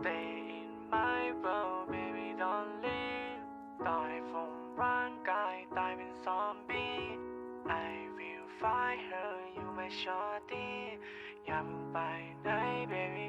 stay in my world baby don't leave ต่อให้ผมร่างกายตายเป็นซอมบี้ I will find her you my shorty อย่าเพิ่งไปไหน baby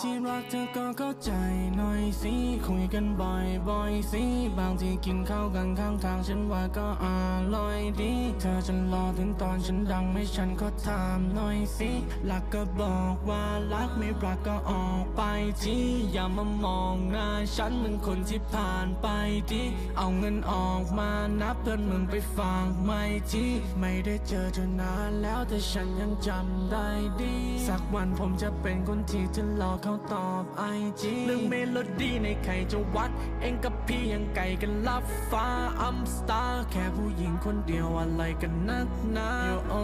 ที่รักเธอก็เข้าใจหน่อยสิคุยกันบ่อยบ่อยสิบางทีกินข้าวกันข้างทางฉันว่าก็อร่อยดี เธอจะรอถึงตอนฉันดังไม่ฉันก็ถามหน่อยสิรักก็บอกว่ารักไม่รักก็ออกไปทีอย่ามามองหน้าฉันเหมือนคนที่ผ่านไปดิเอาเงินออกมานับเพื่อนมึงไปฝากไม่ทีไม่ได้เจอเธอนานแล้วแต่ฉันยังจำได้ดี สักวันผมจะเป็นคนที่จะรอเขาตอบไอจีเรื่องเมโลดี้ในใครจะวัด เองกับพี่ยังไก่กันลับฟ้าอัมสตาร์แค่ผู้หญิงคนเดียวอะไรกันนักหนาอยู่โอ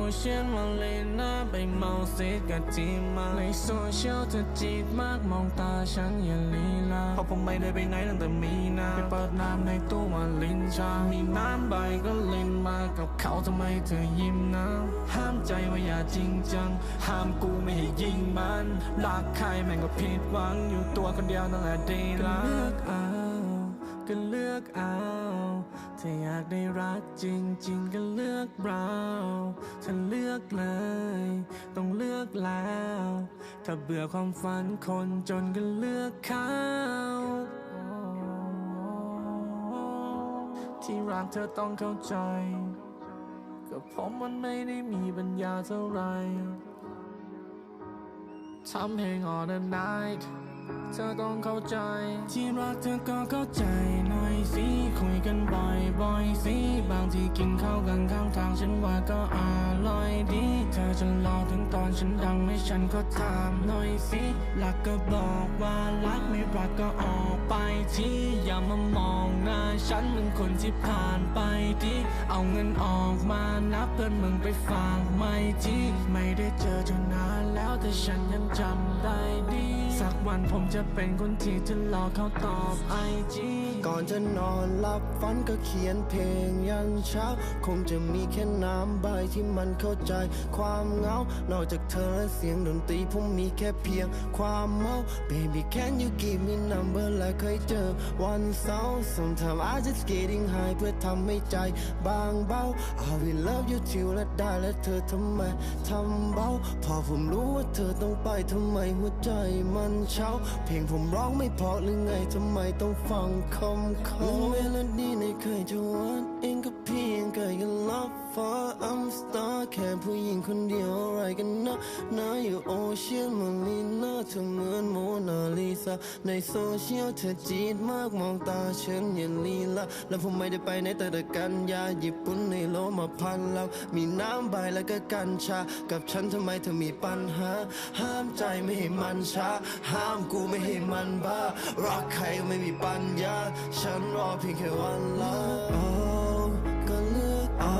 เชียนมาเลยนะไปเมาเซตกับจีมาในโซเชียลเธอจีดมากมองตาฉันอย่าลีลาเพราะผมไม่ได้ไปไหนตั้งแต่มีนาไปเปิดน้ำในตู้มาลินชา มีน้ำใบก็เล่นมากับเขาทำไมเธอยิ้มนะห้ามใจว่าอย่าจริงจัง ห้ามกูไม่ให้ยิงมันรักใครแม่งก็ผิดหวังอยู่ตัวคนเดียวตั้งแต่ดีแล้วเลือกเอา ก็เลือกเอา ถ้าอยากได้รักจริง ๆ ก็เลือกเราถ้าเลือกเลย ต้องเลือกแล้ว ถ้าเบื่อความฝันคนจนก็เลือกเขาที่รักเธอต้องเข้าใจก็ผมมันไม่ได้มีปัญญาเท่าไหรทำเพลง all the night เธอต้องเข้าใจ ที่รักเธอก็เข้าใจหน่อยสิคุยกันบ่อยบ่อยสิบางทีกินข้าวกันข้างทางฉันว่าก็อร่อยดี เธอจะรอถึงตอนฉันดังไม่ฉันก็ถามหน่อยสิรักก็บอกว่ารักไม่รักก็ออกไปที่อย่ามามองหน้าฉันเหมือนคนที่ผ่านไปดิเอาเงินออกมานับเพื่อนมึงไปฝากไม่ที่ไม่ได้เจอเธอนานแล้วแต่ฉันยังจำได้ดี สักวันผมจะเป็นคนที่จะรอเขาตอบไอจีก่อนจะนอนหลับฝันก็เขียนเพลงยันเช้า คงจะมีแค่น้ำใบที่มันเข้าใจ ความเหงานอกจากเธอและเสียงดนตรีผมมีแค่เพียง ความเมา Baby can you give me number และเคยเจอวันเสาร์ Sometimes I just getting high เพื่อทำให้ใจ บางเบา I will love you till และได้และเธอทำไมทำเบา พอผมรู้ว่าเธอต้องไปทำไมหัวใจมันเช้า เพลงผมร้องไม่พอหรือไงทำไมต้องฟังคำเขาเมโลดี้ในเคยจะวันเองกับพี่ยังไกลกันลับฟ้า I'm star แค่ผู้หญิงคนเดียวอะไรกันนะนาอยู่โอเชียนมาลีน่าเธอเหมือนโมนา ซาในโซเชียลเธอจีดมากมองตาฉันอย่าลีลาแล้วผมไม่ได้ไปไหนแต่แต่กันยาญี่ปุ่นในโลมาพันแล้วมีน้ำใบแล้วก็กัญชา กับฉันทำไมเธอมีปัญหา ห้ามใจไม่ให้มันช้า ห้ามกูไม่ให้มันบ้า รักใครไม่มีปัญญา ฉันรอเพียงแค่วันละเอาก็เลือกเอา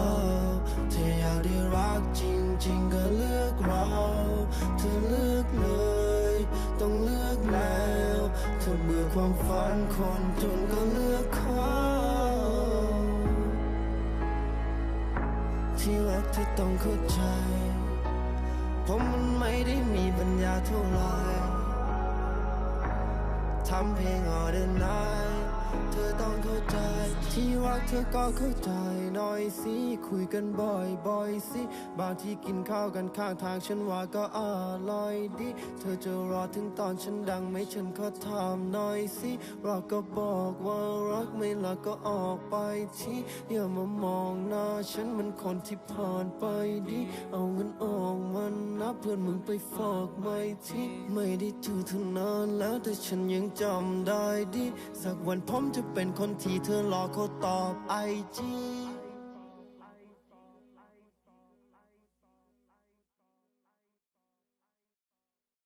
เธออยากได้รักจริง ๆ ก็เลือกเรา คนจนก็เลือกเขาที่รักเธอต้องเข้าใจ ผมมันไม่ได้มีปัญญาเท่าไรทำเพลงออเดินไน เธอต้องเข้าใจ ที่รักเธอก็เข้าใจหน่อยสิ คุยกันบ่อยบ่อยสิ บางที่กินข้าวกันข้างทางฉันว่าก็อร่อยดี เธอจะรอถึงตอนฉันดังไหมฉันขอถามหน่อยสิรักก็บอกว่ารักไม่รักก็ออกไปทีอย่ามามองหน้าฉันมันคนที่ผ่านไปดี เอาเงินออกมัน เพื่อนมึงไปฟอกไม่ทิ้งไม่ได้เจอเธอนานแล้วแต่ฉันยังจำได้ดี สักวันผมจะเป็นคนที่เธอรอเขาตอบไอจี